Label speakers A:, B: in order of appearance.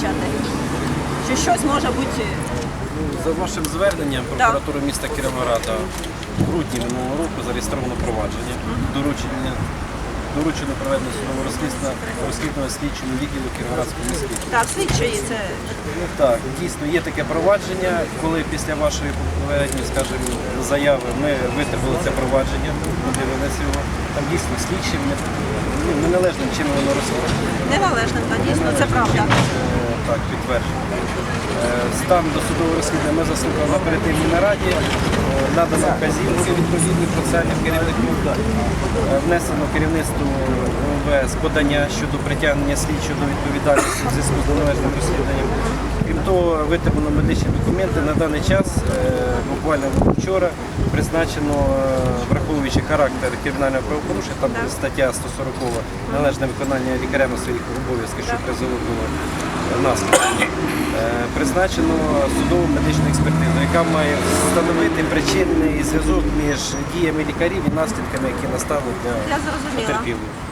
A: визначати, що щось може бути.
B: За вашим зверненням прокуратури міста Кіровограда в грудні минулого року зареєстровано провадження. Доручення доручено проведення судового розслідства розслідування слідчому відділу Кіровоградської міської.
A: Так, слідчої це
B: Так, дійсно є таке провадження. Коли після вашої попередньої, скажімо, заяви ми витримали це провадження, ми дивилися його. Там дійсно слідчим не- ну, неналежним чином воно розслідує.
A: неналежним, та дійсно це правда.
B: Е, Так, підтверджено. Е, Стан досудового розслідування ми заслухали на оперативній нараді. Е, Надано вказівки відповідних процесуальних керівників, Е, Внесено керівництву МВС подання щодо притягнення слідчого до відповідальності в зв'язку з належним розслідуванням. Того, витримано медичні документи. На даний час, е, буквально вчора, призначено, е, враховуючи характер кримінального правопорушення, там стаття 140 належне виконання лікарями своїх обов'язків, що призвело до наслідків. Е, Призначено судову медичну експертизу, яка має встановити причинний зв'язок між діями лікарів і наслідками, які настали для потерпілих.